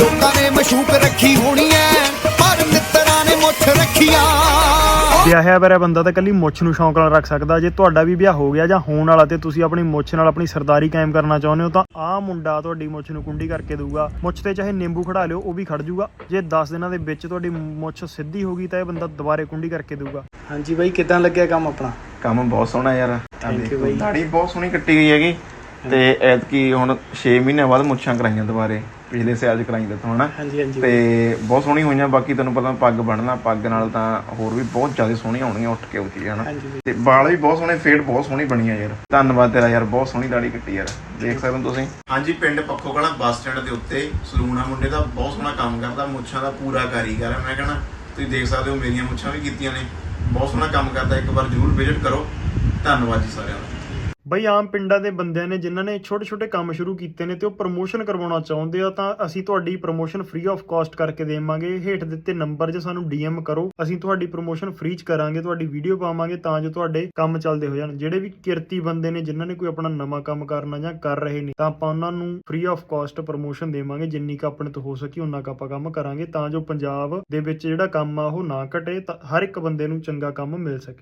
ਲੋਕਾਂ ਨੇ ਮਸ਼ੂਕ ਰੱਖੀ ਹੋਣੀ ਐ ਪਰ ਮਿੱਤਰਾਂ ਨੇ ਮੁੱਠ ਰੱਖੀਆਂ। ਵਿਆਹਿਆ ਬਰਿਆ ਬੰਦਾ ਤਾਂ ਕੱਲੀ ਮੁੱਛ ਨੂੰ ਸ਼ੌਂਕ ਨਾਲ ਰੱਖ ਸਕਦਾ। ਜੇ ਤੁਹਾਡਾ ਵੀ ਵਿਆਹ ਹੋ ਗਿਆ ਜਾਂ ਹੋਣ ਵਾਲਾ ਤੇ ਤੁਸੀਂ ਆਪਣੀ ਮੁੱਛ ਨਾਲ ਆਪਣੀ ਸਰਦਾਰੀ ਕਾਇਮ ਕਰਨਾ ਚਾਹੁੰਦੇ ਹੋ ਤਾਂ ਆਹ ਮੁੰਡਾ ਤੁਹਾਡੀ ਮੁੱਛ ਨੂੰ ਕੁੰਡੀ ਕਰਕੇ ਦਊਗਾ। ਮੁੱਛ ਤੇ ਚਾਹੇ ਨਿੰਬੂ ਖੜਾ ਲਿਓ ਉਹ ਵੀ ਖੜ ਜੂਗਾ। ਜੇ 10 ਦਿਨਾਂ ਦੇ ਵਿੱਚ ਤੁਹਾਡੀ ਮੁੱਛ ਸਿੱਧੀ ਹੋ ਗਈ ਤਾਂ ਇਹ ਬੰਦਾ ਦੁਬਾਰੇ ਕੁੰਡੀ ਕਰਕੇ ਦਊਗਾ। ਹਾਂਜੀ ਬਾਈ ਕਿਦਾਂ ਲੱਗਿਆ ਕੰਮ ਆਪਣਾ? ਕੰਮ ਬਹੁਤ ਸੋਹਣਾ ਯਾਰ। Thank you ਬਾਈ। ਦਾੜੀ ਬਹੁਤ ਸੋਹਣੀ ਕੱਟੀ ਗਈ ਹੈਗੀ। ਤੇ ਐਤਕੀ ਹੁਣ 6 ਮਹੀਨਿਆਂ ਬਾਅਦ ਮੁੱਛਾਂ ਕਰਾਈਆਂ ਦੁਬਾਰੇ ਪਿਛਲੇ ਸਾਲ ਚ ਕਰਾਈ ਦਿੱਤੋਂ ਹਨਾ? ਹਾਂਜੀ ਹਾਂਜੀ। ਤੇ ਬਹੁਤ ਸੋਹਣੀ ਹੋਈਆਂ ਬਾਕੀ ਤੈਨੂੰ ਪਤਾ ਪੱਗ ਬੰਨਣਾ ਪੱਗ ਨਾਲ ਤਾਂ ਹੋਰ ਵੀ ਬਹੁਤ ਜ਼ਿਆਦਾ ਸੋਹਣੀਆਂ ਹੋਣਗੀਆਂ ਉੱਠ ਕੇ ਉੱਚੀ ਹਨਾ। ਤੇ ਵਾਲ ਵੀ ਬਹੁਤ ਸੋਹਣੇ ਫੇਡ ਬਹੁਤ ਸੋਹਣੀ ਬਣੀ ਆ ਯਾਰ। ਧੰਨਵਾਦ ਤੇਰਾ ਯਾਰ ਬਹੁਤ ਸੋਹਣੀ ਦਾੜੀ ਕੱਟੀ ਯਾਰ। ਦੇਖ ਸਕਦੇ ਹੋ ਤੁਸੀਂ? ਹਾਂਜੀ ਪਿੰਡ ਪੱਖੋ ਕਲਾ ਬੱਸ ਸਟੈਂਡ ਦੇ ਉੱਤੇ ਸਲੂਨ ਆ ਮੁੰਡੇ ਦਾ ਬਹੁਤ ਸੋਹਣਾ ਕੰਮ ਕਰਦਾ ਮੁੱਛਾਂ ਦਾ ਪੂਰਾ ਕਾਰੀਗਰ ਹੈ ਮੈਂ ਕਹਿੰਦਾ ਤੁਸੀਂ ਦੇਖ ਸਕਦੇ ਹੋ ਮੇਰੀਆਂ ਮੁੱਛਾਂ ਵੀ ਕੀਤੀਆਂ ਨੇ। ਬਹੁਤ ਸੋਹਣਾ ਕੰਮ ਕਰਦਾ ਇੱਕ ਵਾਰ ਜ਼ਰੂਰ ਵਿਜ਼ਿਟ ਕਰੋ। ਧੰਨਵਾਦ ਜੀ ਸਾਰਿਆਂ ਦਾ। ਬਈ ਆਮ ਪਿੰਡਾਂ ਦੇ ਬੰਦਿਆਂ ਨੇ ਜਿਨ੍ਹਾਂ ਨੇ ਛੋਟੇ ਛੋਟੇ ਕੰਮ ਸ਼ੁਰੂ ਕੀਤੇ ਨੇ ਤੇ ਉਹ ਪ੍ਰਮੋਸ਼ਨ ਕਰਵਾਉਣਾ ਚਾਹੁੰਦੇ ਆ, ਤਾਂ ਅਸੀਂ ਤੁਹਾਡੀ ਪ੍ਰਮੋਸ਼ਨ ਫ੍ਰੀ ਆਫ ਕਾਸਟ ਕਰਕੇ ਦੇਵਾਂਗੇ। ਹੇਠ ਦਿੱਤੇ ਨੰਬਰ 'ਚ ਸਾਨੂੰ ਡੀਐਮ ਕਰੋ। ਅਸੀਂ ਤੁਹਾਡੀ ਪ੍ਰਮੋਸ਼ਨ ਫ੍ਰੀ 'ਚ ਕਰਾਂਗੇ, ਤੁਹਾਡੀ ਵੀਡੀਓ ਪਾਵਾਂਗੇ ਤਾਂ ਜੋ ਤੁਹਾਡੇ ਕੰਮ ਚੱਲਦੇ ਹੋ ਜਾਣ। ਜਿਹੜੇ ਵੀ ਕਿਰਤੀ ਬੰਦੇ ਨੇ, ਜਿਨ੍ਹਾਂ ਨੇ ਕੋਈ ਆਪਣਾ ਨਵਾਂ ਕੰਮ ਕਰਨਾ ਜਾਂ ਕਰ ਰਹੇ ਨੇ, ਤਾਂ ਆਪਾਂ ਉਹਨਾਂ ਨੂੰ ਫ੍ਰੀ ਆਫ ਕਾਸਟ ਪ੍ਰਮੋਸ਼ਨ ਦੇਵਾਂਗੇ, ਜਿੰਨੀ ਕ ਆਪਣੇ ਤੋਂ ਹੋ ਸਕੀ ਉਨਾ ਕ ਆਪਾਂ ਕੰਮ ਕਰਾਂਗੇ, ਤਾਂ ਜੋ ਪੰਜਾਬ ਦੇ ਵਿੱਚ ਜਿਹੜਾ ਕੰਮ ਆ ਉਹ ਨਾ ਘਟੇ, ਤਾਂ ਹਰ ਇੱਕ ਬੰਦੇ ਨੂੰ ਚੰਗਾ ਕੰਮ ਮਿਲ ਸਕੇ।